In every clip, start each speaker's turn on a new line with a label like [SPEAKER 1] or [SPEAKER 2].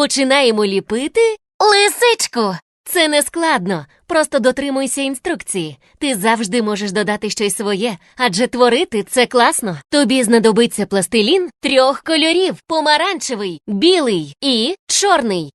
[SPEAKER 1] Починаємо ліпити лисичку. Це не складно. Просто дотримуйся інструкції. Ти завжди можеш додати щось своє, адже творити це класно. Тобі знадобиться пластилін трьох кольорів: помаранчевий, білий і чорний.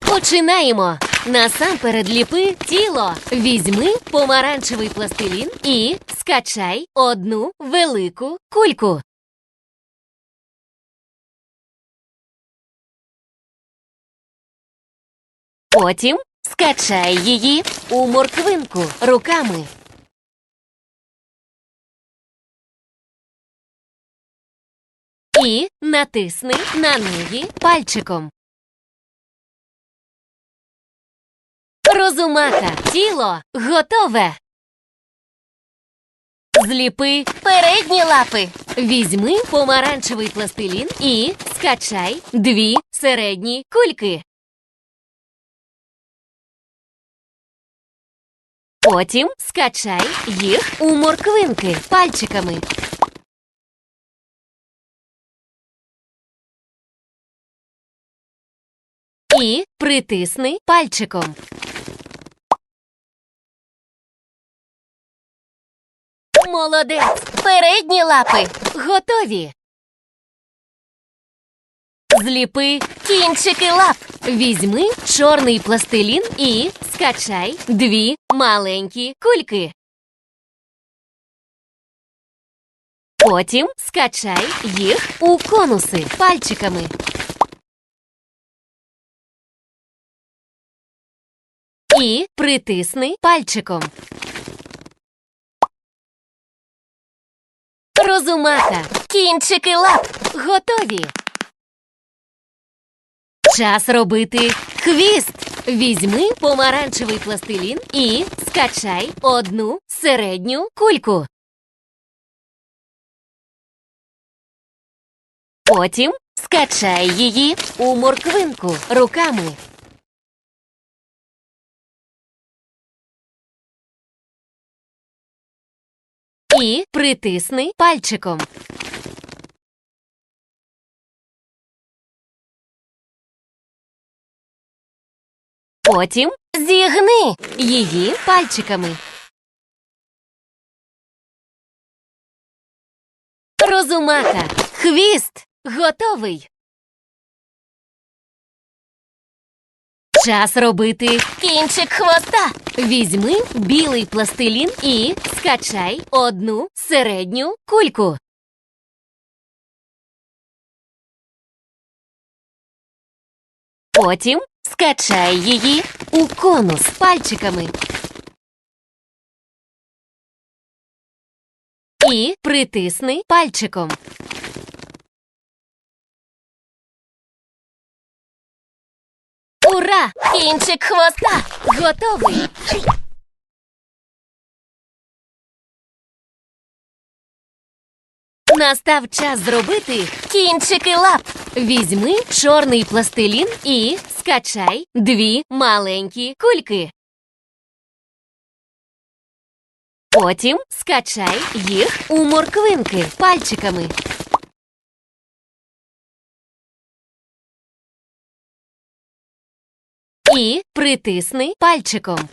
[SPEAKER 1] Починаємо. Насамперед ліпи тіло. Візьми помаранчевий пластилін і скачай одну велику кульку. Потім скачай її у морквинку руками. І натисни на неї пальчиком. Розумака, тіло готове. Зліпи передні лапи. Візьми помаранчевий пластилін і скачай дві середні кульки. Потім скачай їх у морквинки пальчиками. І притисни пальчиком. Молодець! Передні лапи готові. Зліпи кінчики лап. Візьми чорний пластилін і скачай дві маленькі кульки. Потім скачай їх у конуси пальчиками. І притисни пальчиком. Розумака, кінчики лап готові. Час робити хвіст. Візьми помаранчевий пластилін і скачай одну середню кульку. Потім скачай її у морквинку руками. І притисни пальчиком. Потім зігни її пальчиками. Розумака, хвіст готовий. Час робити кінчик хвоста. Візьми білий пластилін і скачай одну середню кульку. Потім скачай її у конус пальчиками. І притисни пальчиком. Ура! Кінчик хвоста готовий. Настав час зробити кінчики лап. Візьми чорний пластилін і скачай дві маленькі кульки. Потім скачай їх у морквинки пальчиками. І притисни пальчиком.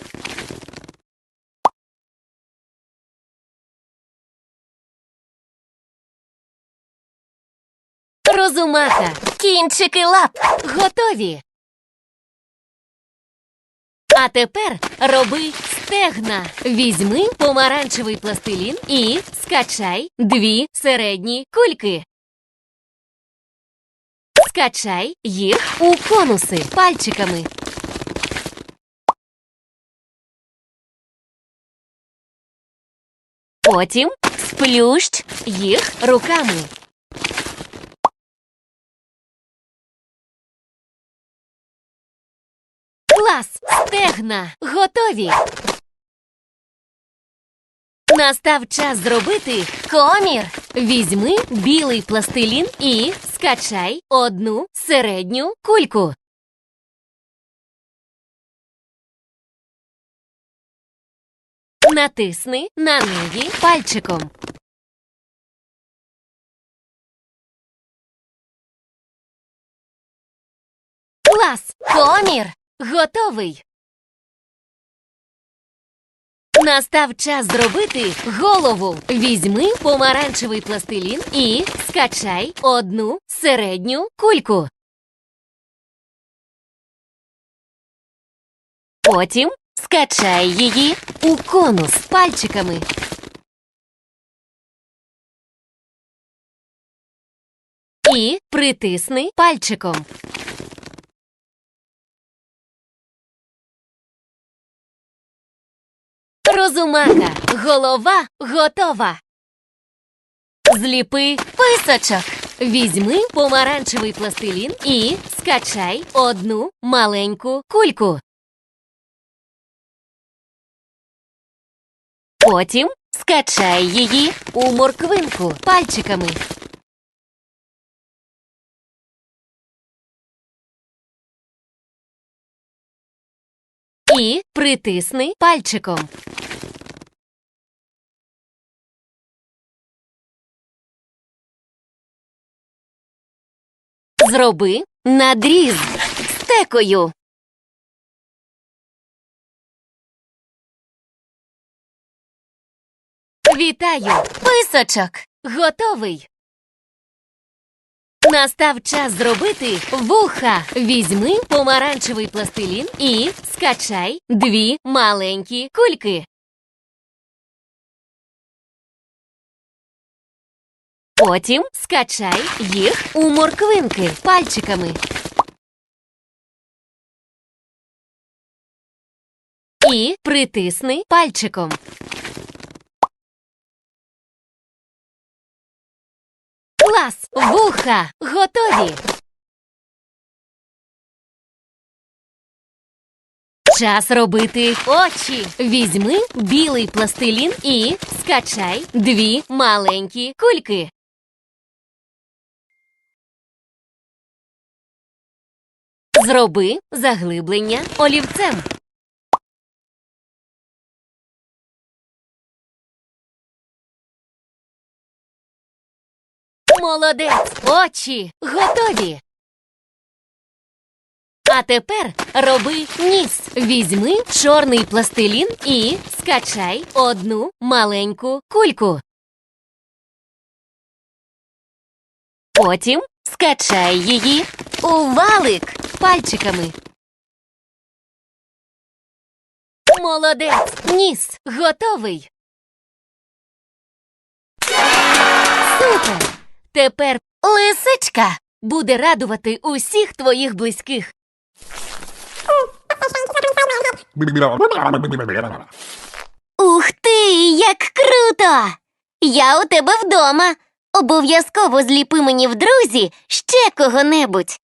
[SPEAKER 1] Розумака, кінчики лап готові. А тепер роби стегна. Візьми помаранчевий пластилін і скачай дві середні кульки. Скачай їх у конуси пальчиками. Потім сплющ їх руками. Клас! Стегна готові. Настав час зробити комір. Візьми білий пластилін і скачай одну середню кульку. Натисни на неї пальчиком. Клас! Комір! Готовий! Настав час зробити голову. Візьми помаранчевий пластилін і скачай одну середню кульку. Потім скачай її у конус пальчиками. І притисни пальчиком. Розумака, голова готова. Зліпи писочок. Візьми помаранчевий пластилін і скачай одну маленьку кульку. Потім скачай її у морквинку пальчиками. І притисни пальчиком. Зроби надріз стекою. Вітаю! Писочок! Готовий! Настав час зробити вуха. Візьми помаранчевий пластилін і скачай дві маленькі кульки. Потім скачай їх у морквинки пальчиками. І притисни пальчиком. Клас! Вуха! Готові! Час робити очі. Візьми білий пластилін і скачай дві маленькі кульки. Зроби заглиблення олівцем. Молодець! Очі готові. А тепер роби ніс. Візьми чорний пластилін і скачай одну маленьку кульку. Потім скачай її у валик пальчиками. Молодець! Ніс готовий. Супер! Тепер лисичка буде радувати усіх твоїх близьких. Ух ти, як круто! Я у тебе вдома. Обов'язково зліпи мені в друзі ще кого-небудь.